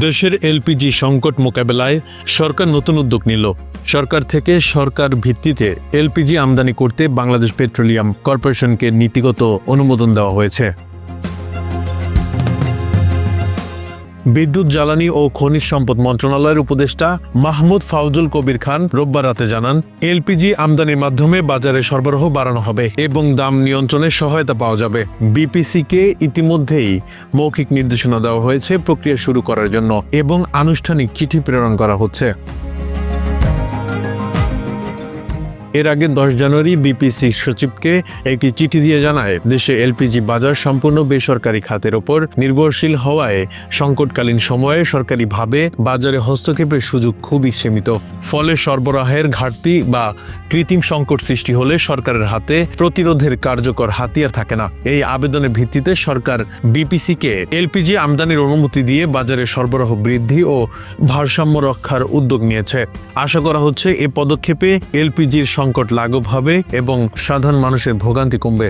দেশের এলপিজি সংকট মোকাবেলায় সরকার নতুন উদ্যোগ নিল। সরকার থেকে সরকার ভিত্তিতে এলপিজি আমদানি করতে বাংলাদেশ পেট্রোলিয়াম কর্পোরেশনকে নীতিগত অনুমোদন দেওয়া হয়েছে। বিদ্যুৎ, জ্বালানি ও খনিজ সম্পদ মন্ত্রণালয়ের উপদেষ্টা মাহমুদ ফাউজুল কবির খান রোববার রাতে জানান, এলপিজি আমদানির মাধ্যমে বাজারে সরবরাহ বাড়ানো হবে এবং দাম নিয়ন্ত্রণে সহায়তা পাওয়া যাবে। বিপিসিকে ইতিমধ্যেই মৌখিক নির্দেশনা দেওয়া হয়েছে, প্রক্রিয়া শুরু করার জন্য এবং আনুষ্ঠানিক চিঠি প্রেরণ করা হচ্ছে। এর আগে দশ জানুয়ারি বিপিসি সচিবকে একটি চিঠি দিয়ে জানায়, দেশে এলপিজি বাজার সম্পূর্ণ বেসরকারি খাতের ওপর নির্ভরশীল হওয়ায় সংকটকালীন সময়ে সরকারিভাবে বাজারে হস্তক্ষেপের সুযোগ খুবই সীমিত। ফলে সরবরাহের ঘাটতি বা কৃত্রিম সংকট সৃষ্টি হলে সরকারের হাতে প্রতিরোধের কার্যকর হাতিয়ার থাকে না। এই আবেদনের ভিত্তিতে সরকার বিপিসিকে এলপিজি আমদানির অনুমতি দিয়ে বাজারে সরবরাহ বৃদ্ধি ও ভারসাম্য রক্ষার উদ্যোগ নিয়েছে। আশা করা হচ্ছে এ পদক্ষেপে এলপিজির সংকট লাঘব হবে এবং সাধারণ মানুষের ভোগান্তি কমবে।